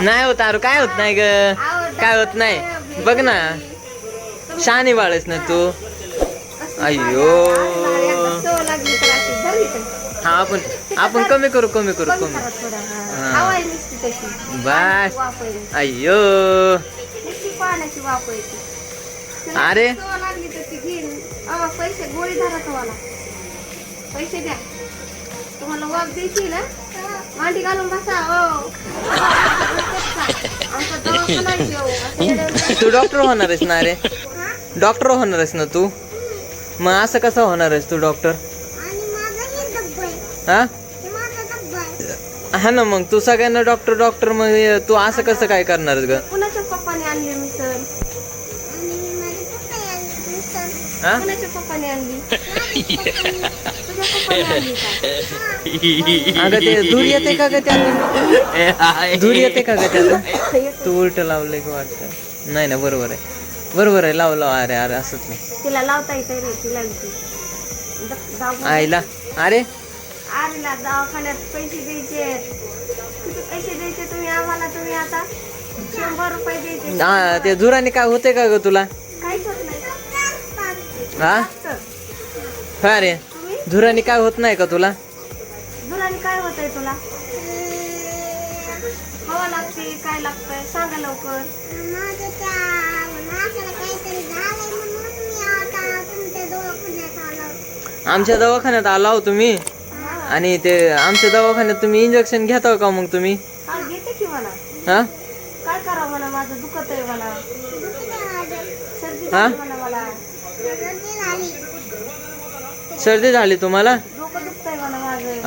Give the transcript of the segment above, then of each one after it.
नाही होत अरे काय होत नाही ग काय होत नाही बघ ना तुम्ही शहाणी बाळच ना तू अयो अय्यो. हा आपण आपण कमी करू कमी करू कमी हा. बस. अयो अय्यो अरे. पैसे गोळी धरा तुम्हाला पैसे द्या तुम्हाला द्यायची ना? मांडी घालून बसा हो. आमचा दवाखाना आहे. असं येड्यावर- तू डॉक्टर होणार आहेस ना हा? डॉक्टर होणार आहेस ना तू? मग असं कसं होणार आहेस तू डॉक्टर? आणि माझा हे डब्बा आहे. हा? हे माझा डब्बा आहे. हा ना मग तू सगळ्यांना डॉक्टर डॉक्टर मग हे तू असं कसं काय करणार ग? कुणाच्या पप्पाने आणली पप्पाने आणली अगं ते दूर येते का ग त्यातून? दूर येते का ग त्यातून? तू उलट लावलंय का वाटतं? नाही ना बरोबर आहे. बरोबर आहे लाव लाव अरे अरे असंच नाही तिला लावता येते रे तिला आईला? अरे? आरीला दवाखान्यात पैसे द्यायचे किती पैसे द्यायचे तुम्ही? आम्हाला तुम्ही आता शंभर रुपये द्यायचे. हा, ते धुराने काय होते का ग तुला? हा. हा रे? धुराने काय होत नाही का तुला? दुराने काय होतंय तुला? हवा लागते काय लागतंय? सांगा लवकर. आमच्या दवाखान्यात आला हो तुम्ही. आणि ते आमच्या दवाखान्यात तुम्ही इंजेक्शन घेता का मग तुम्ही? हा घेते की म्हणा. हा? काय करावं म्हणा माझं दुखत आहे सर्दी हा? झाली म्हणा मला. सर्दी झाली तुम्हाला?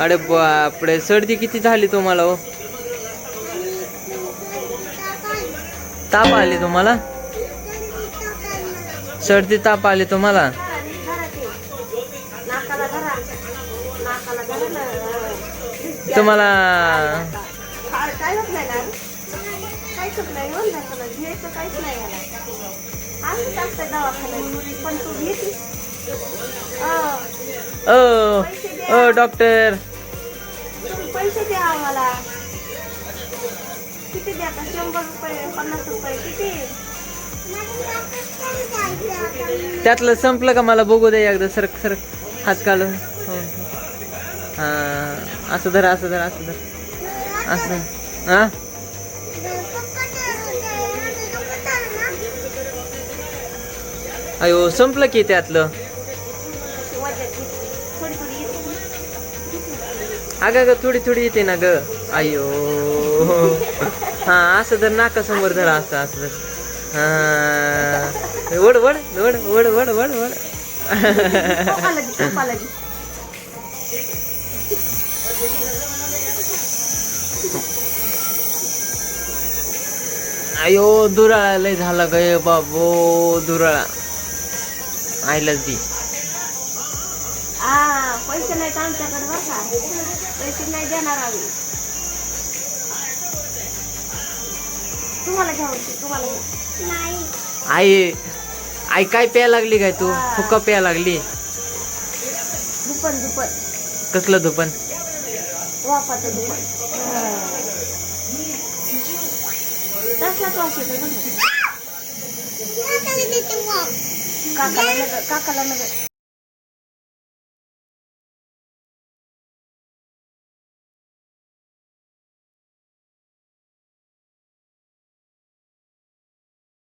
अरे बापरे सर्दी किती झाली तुम्हाला हो? ताप आली तुम्हाला? सर्दी ताप आली तुम्हाला? तुम्हाला काहीच नाही ओ ओ डॉक्टर. पैसे द्या आम्हाला. किती द्या का शंभर रुपये पन्नास रुपये किती? त्यातलं संपलं का मला? बघू दे एकदा. सरक सरक. हात काढून. हो. हो. असं धर असं धर असं धर. असं. हा? अयो संपलं की त्यातलं. अगं ग थोडी थोडी येते ना ग. अयो हा असं तर नाका समोर धर असं असं हा. वड वड वड वड वड वड वड अयो दुराळा लय झाला ग बाबो दुराळा आईलाच दी पैसे नाहीत आमच्याकडे बघा पैसे नाही देणार आम्ही. तुम्हाला तुम्हाला घ्या. नाही. आई आई काय प्याय लागली काय तू? फुका प्याय लागली? दुपन दुपन कसलं धुपन वाफाचं दुपन तसलाच वास येतो ना काकाला नगर काकाला नगर